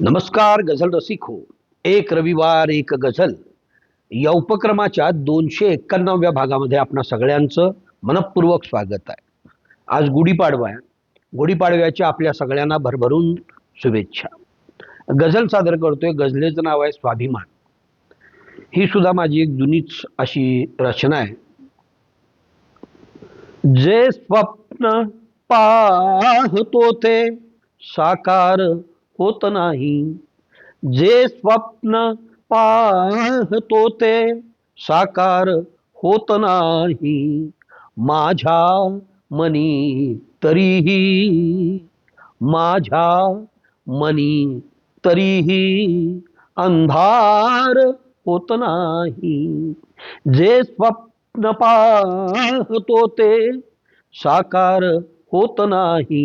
नमस्कार गझल रसिको हो. एक रविवार एक गझल. या उपक्रमाच्या दोनशे एक्क्याण्णव्या भागामध्ये आपणा सगळ्यांचं मनपूर्वक स्वागत आहे. आज गुढीपाडवा आहे. गुढीपाडव्याच्या आपल्या सगळ्यांना भरभरून शुभेच्छा. गझल सादर करतोय गझलेचं नाव आहे स्वाभिमान. ही सुद्धा माझी एक जुनीच अशी रचना आहे. जे स्वप्न पाहतो ते साकार होत नाही. जे स्वप्न पाहतो ते साकार होत नाही. माझ्या मनी तरीही माझ्या मनी तरीही अंधार होत नाही. जे स्वप्न पाहतो ते साकार होत नाही.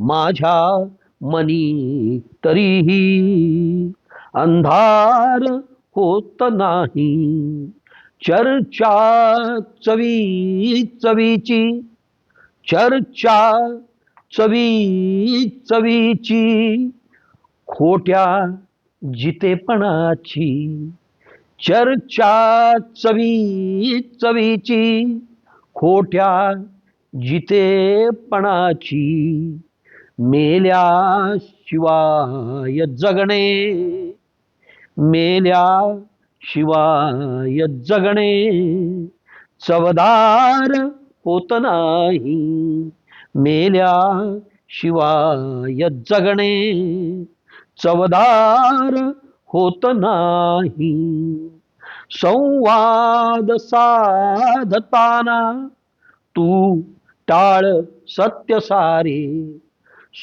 माझ्या मनी तरीही अंधार होत नाही. चर्चा चवी चवीची चर्चा चवी चवीची खोट्या जितेपणाची चर्चा चवी चवीची खोट्या जितेपणाची. मेल्या शिवाय जगणे. मेल्या शिवाय जगणे. चवदार होत नाही. मेल्या शिवाय जगणे. चवदार होत नाही. संवाद साधताना तू टाळ सत्य सारे.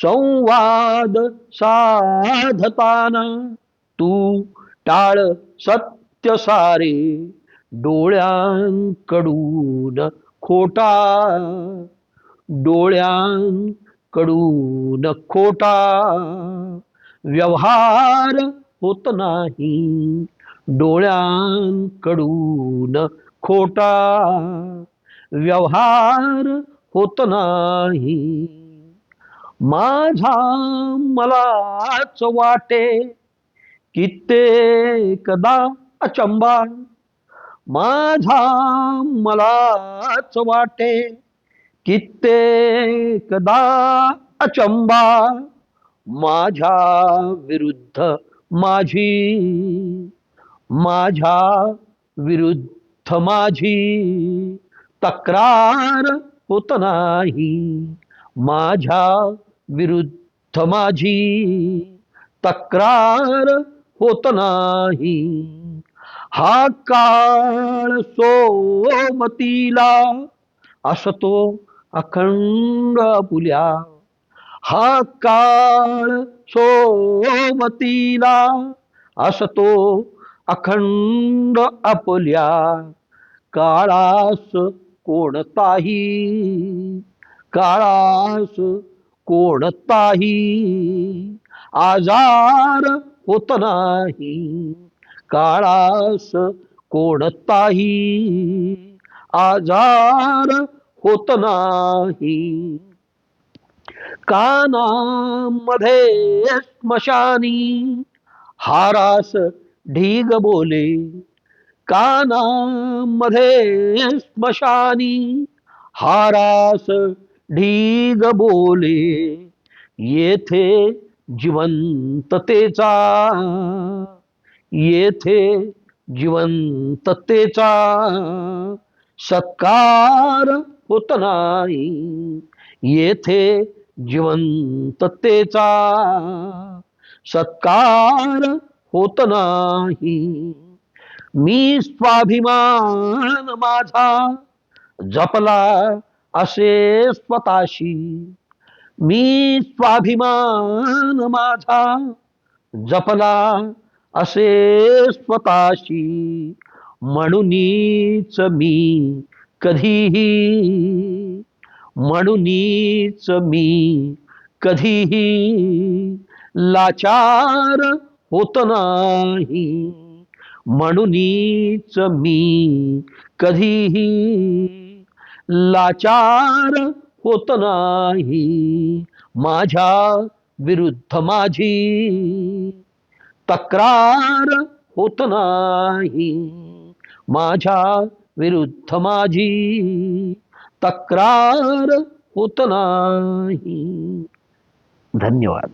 संवाद साधताना तू टाळ सत्य सारे डोळ्यांकडून खोटा. डोळ्यांकडून खोटा. व्यवहार होत नाही. डोळ्यांकडून खोटा. व्यवहार होत नाही. माझा मलाच वाटे कित्येकदा अचंबा. माझा मलाच वाटे कित्येकदा अचंबा. माझ्या विरुद्ध माझी माझ्या विरुद्ध माझी तक्रार होत नाही. माझ्या विरुद्ध माझी तक्रार होत नाही. हा काळ सोमतीला असतो अखंड पुल्या. हा काळ सोमतीला असतो अखंड आपल्या काळास कोणताही काळास कोणताही आजार होत नाही. काळास कोणताही आजार होत नाही. कानामध्ये स्मशानी हारास ढीग बोले. कानामध्ये स्मशानी हारास ढीग बोले येथे जिवंततेचा येथे जिवंततेचा सत्कार होत नाही येथे जिवंततेचा सत्कार होत नाही मी स्वाभिमान माझा जपला असे स्वतःशी मी स्वाभिमान माझा जपला असे स्वतःशी म्हणूनच मी कधीही म्हणूनच मी कधीही लाचार होत नाही म्हणूनच मी कधीही लाचार होत नाही. माझ्या विरुद्ध माझी तक्रार होत नाही. माझ्या विरुद्ध माझी तक्रार होत नाही. धन्यवाद.